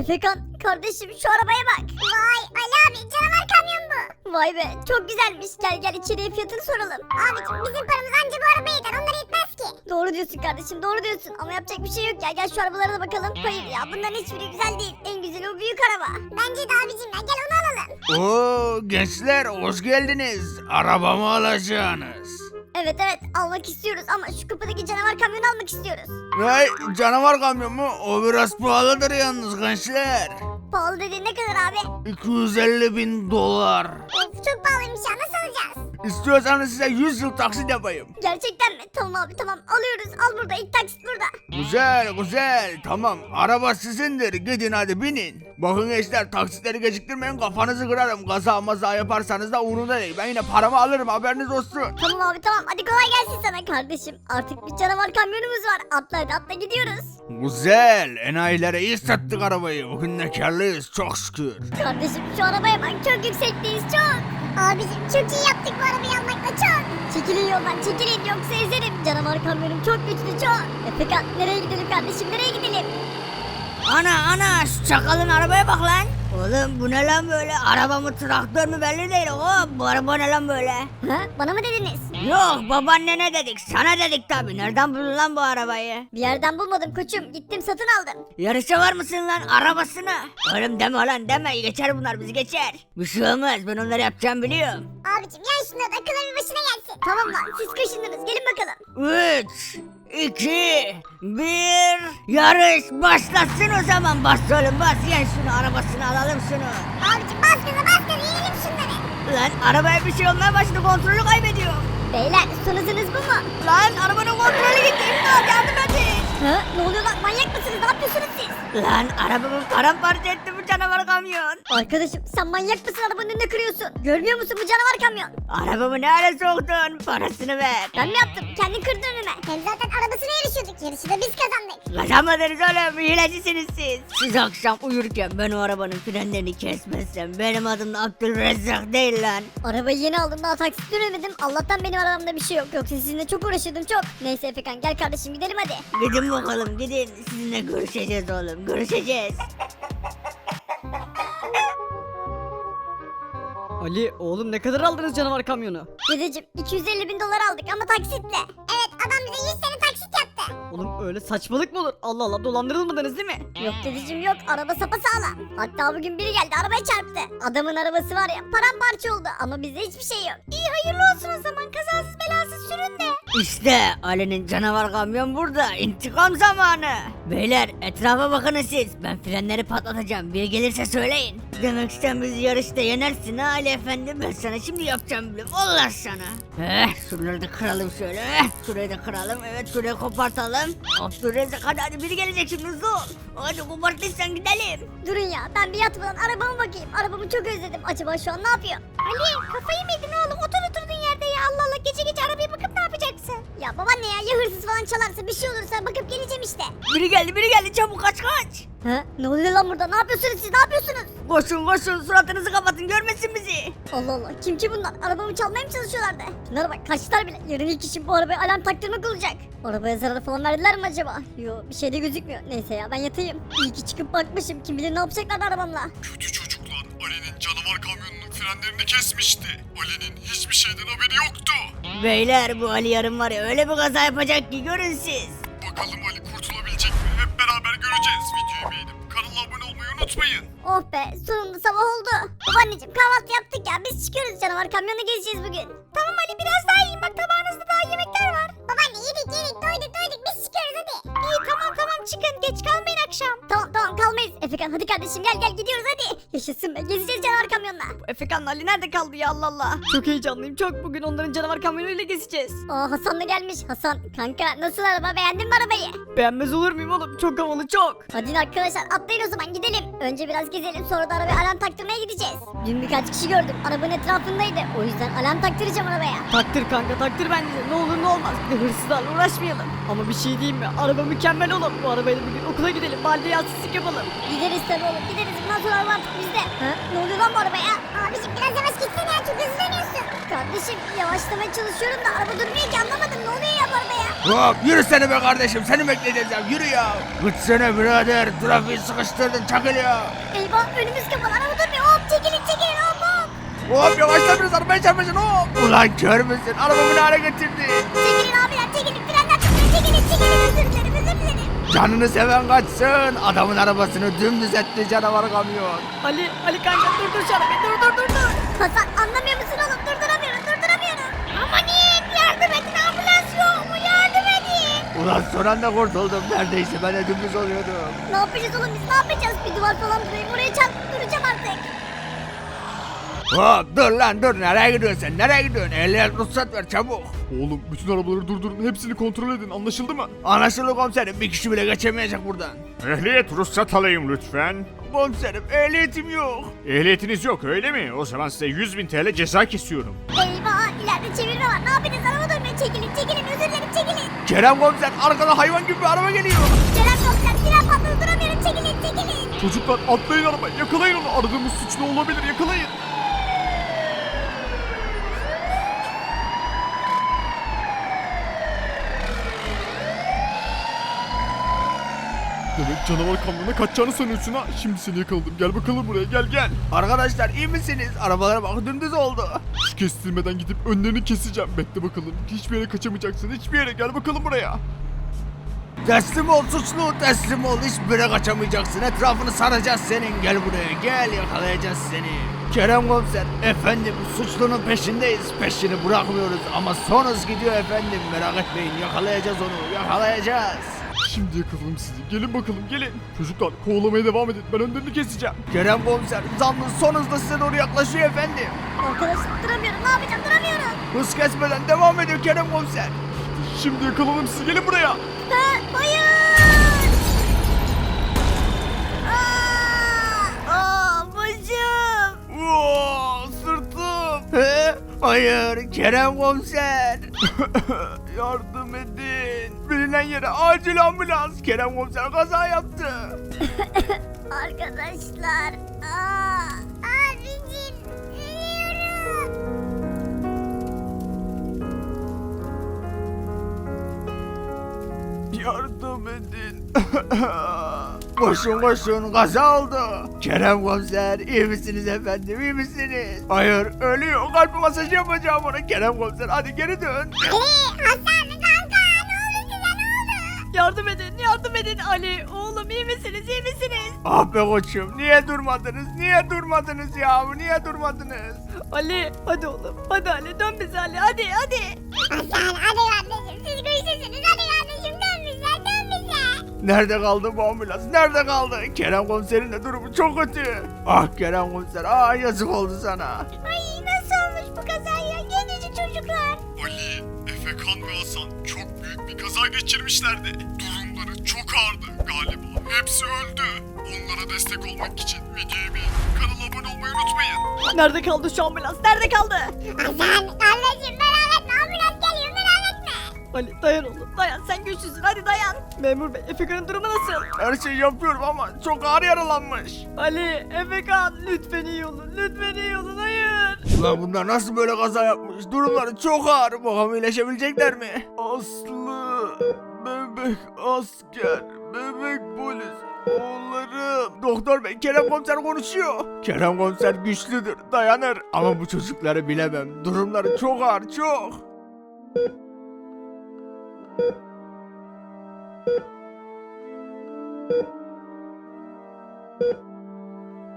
Efekan kardeşim şu arabaya bak. Vay Ali abi canavar kamyon bu. Vay be çok güzelmiş. Gel gel içeriye fiyatını soralım. Abicim bizim paramız anca bu arabaya yeter onlara yetmez ki. Doğru diyorsun kardeşim doğru diyorsun ama yapacak bir şey yok ya. Gel şu arabalara da bakalım. Hayır ya bunların hiçbiri güzel değil. En güzeli o büyük araba. Bence de abicim ya gel onu alalım. Oo gençler hoş geldiniz. Arabamı alacaksınız. Evet evet almak istiyoruz ama şu kapıdaki canavar kamyonu almak istiyoruz. Ay canavar kamyon mu? O biraz pahalıdır yalnız gençler. Pahalı dediğin ne kadar abi? 250 bin dolar. Of çok pahalıymış ya nasıl alacağız? İstiyorsanız size 100 yıl taksit yapayım. Gerçekten mi? Tamam abi tamam alıyoruz. Al burada ilk taksit. Güzel güzel tamam araba sizindir gidin hadi binin. Bakın gençler taksitleri geciktirmeyin kafanızı kırarım. Kaza maza yaparsanız da umurumda değil. Ben yine paramı alırım haberiniz olsun. Tamam abi tamam hadi kolay gelsin sana kardeşim. Artık bir canavar kamyonumuz var. Atla hadi atla gidiyoruz. Güzel enayilere iyi sattık arabayı. Bugün de karlıyız çok şükür. Kardeşim şu arabaya bak çok yüksekteyiz çok. Abicim çok iyi yaptık bu arabayı almakla çok. Çekilin yoldan çekilin yoksa ezerim. Canavar kamyonum çok güçlü çok. Efekan nereye gidelim kardeşim nereye gidelim? Ana ana şu çakalın arabaya bak lan. Oğlum bu ne lan böyle? Araba mı traktör mü belli değil. Hop bu araba ne lan böyle? Ha bana mı dediniz? Yok babaannene dedik sana dedik tabi. Nereden buldun lan bu arabayı? Bir yerden bulmadım koçum gittim satın aldım. Yarışa var mısın lan arabasına? Oğlum deme lan deme geçer bunlar bizi geçer. Bir şey olmaz ben onları yapacağım biliyorum. Abicim yan şunları da akıllı bir başına gelsin. Tamam lan siz kaşındınız gelin bakalım. 3, 2, 1 Yarış başlasın o zaman bas oğlum bas yen şunu arabasını alalım şunu. Abicim bas gaza bas gaza yiyelim şunları. Lan arabaya bir şey olmaya başladı kontrolü kaybediyor. Beyler son hızınız bu mu? Lan arabanın kontrolü gitti imdat yardım edin. Ha ne oluyor lan manyak mısınız ne yapıyorsunuz siz? Lan arabamı paramparça etti bu canavar kamyon. Arkadaşım sen manyak mısın arabanın önünde kırıyorsun? Görmüyor musun bu canavar kamyon? Arabamı ne soktun? Parasını ver. Ben mi yaptım? Kendin kırdın önüme. Hem zaten arabasına yarışıyorduk. Yarışı da biz kazandık. Kazanmadınız oğlum hilecisiniz siz. Siz akşam uyurken ben o arabanın frenlerini kesmezsem benim adım da Abdülrezzak değil lan. Arabayı yeni aldım daha taksit dönemedim. Allah'tan benim arabamda bir şey yok. Yoksa sizinle çok uğraşırdım çok. Neyse Efekan gel kardeşim gidelim hadi. Gidin bakalım gidin. Sizinle görüşeceğiz oğlum görüşeceğiz. Ali oğlum ne kadar aldınız canavar kamyonu? Dedeciğim 250 bin dolar aldık ama taksitle. Evet adam bize 100 sene taksit yaptı. Oğlum öyle saçmalık mı olur? Allah Allah dolandırılmadınız değil mi? Yok dedeciğim yok araba sapasağlam. Hatta bugün biri geldi arabaya çarptı. Adamın arabası var ya paramparça oldu ama bizde hiçbir şey yok. İyi hayırlı olsun o zaman kazasız belasız sürün de. İşte Ali'nin canavar kamyon burada. İntikam zamanı. Beyler etrafa bakınız siz. Ben frenleri patlatacağım. Bir gelirse söyleyin. Demek sen bizi yarışta yenersin ha Ali efendi. Ben sana şimdi yapacağım bile. Vallahi sana. Eh şunları da kıralım şöyle. Eh, şurayı da kıralım. Evet şurayı kopartalım. Abdülrezzak hadi hadi biri gelecek şimdi hızlı ol. Hadi kopartırsan gidelim. Durun ya ben bir yatmadan arabama bakayım. Arabamı çok özledim. Acaba şu an ne yapıyor? Ali kafayı mı yedin oğlum? Otur. Allah Allah gece gece arabaya bakıp ne yapacaksın? Ya babaanne ya ya hırsız falan çalarsa bir şey olursa bakıp geleceğim işte. Biri geldi biri geldi çabuk kaç kaç. Ha? Ne oluyor lan burada? Ne yapıyorsunuz siz? Ne yapıyorsunuz? Koşun koşun suratınızı kapatın görmesin bizi. Allah Allah kim ki bunlar? Arabamı çalmaya mı çalışıyorlardı? Şunlara bak kaçtılar bile. Yarın ilk işim bu arabaya alarm taktırmak olacak. Arabaya zarar falan verdiler mi acaba? Yo bir şey de gözükmüyor. Neyse ya ben yatayım. İyi ki çıkıp bakmışım. Kim bilir ne yapacaklar arabamla. Kötü çocuklar Ali'nin canavar kamyonunun frenlerini kesmişti. Ali'nin hiçbir şeyden haberi yoktu. Beyler bu Ali yarın var ya öyle bir kaza yapacak ki görün siz. Bakalım Ali kurtulabilecek mi? Hep beraber göreceğiz. Videoyu beğenip kanala abone olmayı unutmayın. Oh be sonunda sabah oldu. Babaanneciğim kahvaltı yaptık ya. Biz çıkıyoruz canavar kamyonla gezeceğiz bugün. Tamam Ali biraz daha yiyin. Bak tabağınızda daha yemekler var. Babaanne yedik yedik doyduk doyduk biz çıkıyoruz hadi. İyi tamam tamam çıkın. Geç kalmayın akşam. Tamam tamam kalmayız. Efekan hadi kardeşim gel gel gidiyoruz hadi. Yaşasın be gezeceğiz canavar kamyonla. Efekan Ali nerede kaldı ya Allah Allah. Çok heyecanlıyım çok bugün onların canavar kamyonuyla gezeceğiz. Aa Hasan da gelmiş. Hasan kanka nasıl araba beğendin mi arabayı? Beğenmez olur muyum oğlum çok havalı çok. Hadi arkadaşlar atlayın o zaman gidelim. Önce biraz gezelim sonra da arabaya alarm taktırmaya gideceğiz. Dün birkaç kişi gördüm arabanın etrafındaydı. O yüzden alarm taktıracağım arabaya. Taktır kanka taktır bence ne olur ne olmaz. Bir de hırsızlarla uğraşmayalım. Ama bir şey diyeyim mi araba mükemmel oğlum. Bu arabayla bugün okula gidelim mahalleye yansızlık yapalım. Gidelim Gideriz tabii oğlum gideriz. Bundan sonra araba artık bizde. Ha? Ne oluyor lan bu arabaya? Abicim biraz yavaş gitsene ya çok hızlı dönüyorsun. Kardeşim yavaşlamaya çalışıyorum da araba durmuyor ki anlamadım. Ne oluyor ya bu arabaya? Hop yürü seni be kardeşim seni bekleyeceğiz ya yürü ya. Gitsene birader trafiği sıkıştırdın çakıl ya. Eyvah önümüz kapalı araba durmuyor. Hop çekilin çekilin hop hop. Hop yavaşla biraz arabaya çarpmasın hop. Ulan kör müsün arabamı ne hale getirdin. Çekilin abiler çekilin. Frenler tutmuyor çekilin çekilin. Özür dilerim. Canını seven kaçsın adamın arabasını dümdüz etti canavar kamyon. Ali Ali kanka dur dur şu arabayı dur dur dur dur. Hasan anlamıyor musun oğlum? Durduramıyorum durduramayıyorum. Amanın yardım edin ambulans yok mu yardım edin. Ulan son anda kurtuldum neredeyse ben de dümdüz oluyordum. Ne yapacağız oğlum biz ne yapacağız? Bir duvar falan durayım oraya çarpıp duracağım artık. Hop dur lan dur nereye gidiyorsun sen nereye gidiyorsun ehliyet ruhsat ver çabuk. Oğlum bütün arabaları durdurun hepsini kontrol edin anlaşıldı mı? Anlaşıldı komiserim bir kişi bile geçemeyecek buradan. Ehliyet ruhsat alayım lütfen. Komiserim ehliyetim yok. Ehliyetiniz yok öyle mi? O zaman size 100 bin TL ceza kesiyorum. Eyvah ileride çevirme var. Ne yapacağız? Araba durmuyor. Çekilin çekilin özür dilerim çekilin. Kerem komiser arkada hayvan gibi bir araba geliyor. Kerem komiser fren patladı duramıyorum. Çekilin çekilin. Çocuklar atlayın araba yakalayın onu aradığımız suçlu olabilir yakalayın. Demek canavar kamyona kaçacağını sanıyorsun ha. Şimdi seni yakaladım. Gel bakalım buraya gel gel. Arkadaşlar iyi misiniz? Arabalara bak dümdüz oldu. Şu kestirmeden gidip önlerini keseceğim. Bekle bakalım. Hiçbir yere kaçamayacaksın. Hiçbir yere. Gel bakalım buraya. Teslim ol suçlu teslim ol hiçbir yere kaçamayacaksın etrafını saracağız senin gel buraya gel yakalayacağız seni. Kerem komiser efendim suçlunun peşindeyiz peşini bırakmıyoruz ama son hız gidiyor efendim merak etmeyin yakalayacağız onu yakalayacağız. Şimdi yakaladım sizi. Gelin bakalım gelin. Çocuklar kovalamaya devam edin. Ben önlerini keseceğim. Kerem komiser zanlı son hızla size doğru yaklaşıyor efendim. Arkadaşım duramıyorum. Ne yapacağım? Duramıyorum. Hız kesmeden devam ediyor Kerem komiser. Şimdi yakaladım sizi. Gelin buraya. Ha, hayır. Hayır Kerem komiser. Yardım edin. Bilinen yere acil ambulans. Kerem komiser kaza yaptı. Arkadaşlar. Aa! Abicim ölüyorum. Yardım edin. koşun koşun kaza oldu. Kerem komiser iyi misiniz efendim iyi misiniz? Hayır ölüyor kalp masajı yapacağım ona. Kerem komiser hadi geri dön. Ali Hasan kanka ne oldu size ne oldu? Yardım edin yardım edin Ali. Oğlum iyi misiniz iyi misiniz? Ah be koçum niye durmadınız niye durmadınız ya niye durmadınız? Ali hadi oğlum hadi Ali dön bize Ali hadi hadi. Hasan hadi kardeşim siz güçlüsünüz hadi Nerede kaldı bu ambulans? Nerede kaldı? Kerem komiserin de durumu çok kötü. Ah Kerem komiser, ah yazık oldu sana. Ay nasıl olmuş bu kaza ya? Gencecik çocuklar. Ali, Efekan ve Hasan çok büyük bir kaza geçirmişlerdi. Durumları çok ağırdı galiba. Hepsi öldü. Onlara destek olmak için videoyu kanala abone olmayı unutmayın. Nerede kaldı şu ambulans nerede kaldı? Hasan kardeşim Ali dayan oğlum dayan sen güçlüsün hadi dayan. Memur bey Efekan'ın durumu nasıl? Her şeyi yapıyorum ama çok ağır yaralanmış. Ali Efekan lütfen iyi olun lütfen iyi olun hayır. Ulan bunlar nasıl böyle kaza yapmış? Durumları çok ağır. Bakalım iyileşebilecekler mi? Aslı, bebek asker, bebek polis, oğullarım. Doktor bey Kerem komiser konuşuyor. Kerem komiser güçlüdür, dayanır. Ama bu çocukları bilemem. Durumları çok ağır, çok.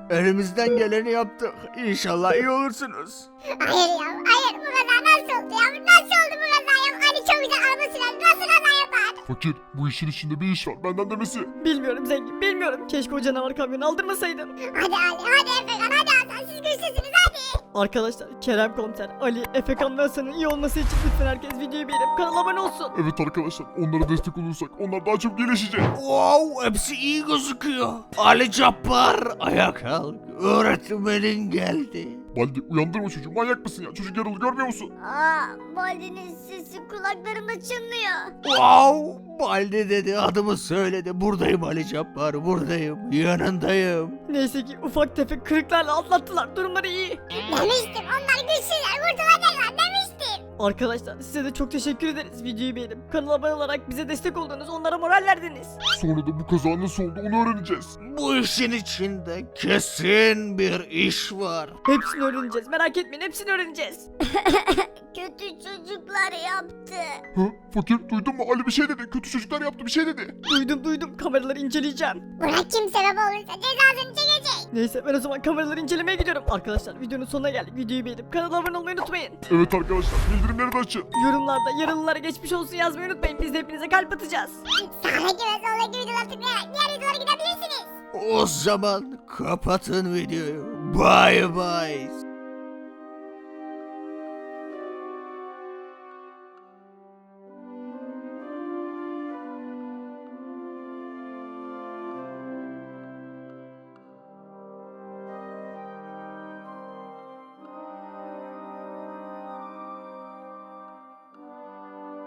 Elimizden geleni yaptık. İnşallah iyi olursunuz. Hayır ya hayır bu kaza nasıl oldu ya nasıl oldu bu kaza ya Ali çok güzel araba sürer nasıl kaza yapar? Fakir, bu işin içinde bir iş var. Benden demesi. Bilmiyorum zengin bilmiyorum. Keşke o canavar kamyonu aldırmasaydım. Hadi Ali hadi Efekan hadi Hasan siz güçlüsünüz hadi. Arkadaşlar Kerem Komiser, Ali, Efekan ve Hasan'ın iyi olması için lütfen herkes videoyu beğenip kanala abone olsun. Evet arkadaşlar, onlara destek olursak onlar daha çok gelişecek. Wow, hepsi iyi gözüküyor. Ali Cabbar, ayağa kalk. Öğretmenin geldi. Baldi uyandırma çocuğu manyak mısın ya? Çocuk yaralı görmüyor musun? Aa Baldi'nin sesi kulaklarımda çınlıyor. Wow! Baldi dedi adımı söyledi. Buradayım Ali Cabbar buradayım. Yanındayım. Neyse ki ufak tefek kırıklarla atlattılar. Durumları iyi. Demiştim onlar güçsüzler kurtulacaklar demiştim. Arkadaşlar size de çok teşekkür ederiz. Videoyu beğenip kanala abone olarak bize destek oldunuz. Onlara moral verdiniz. Sonra da bu kaza nasıl oldu onu öğreneceğiz. Bu işin içinde kesin bir iş var. Hepsini öğreneceğiz. Merak etmeyin hepsini öğreneceğiz. Kötü çocuklar yaptı. Hı? Fakir duydun mu? Ali bir şey dedi. Kötü çocuklar yaptı bir şey dedi. Duydum duydum kameraları inceleyeceğim. Buna kim sebep olursa cezasını çekecek. Neyse ben o zaman kameraları incelemeye gidiyorum. Arkadaşlar videonun sonuna geldik. Videoyu beğenip kanala abone olmayı unutmayın. Evet arkadaşlar bildirimleri de açın. Yorumlarda yaralılara geçmiş olsun yazmayı unutmayın. Biz de hepinize kalp atacağız. Sağdaki ve soldaki videoları tıklayarak diğer videolara gidebilirsiniz. O zaman kapatın videoyu. Bye bye.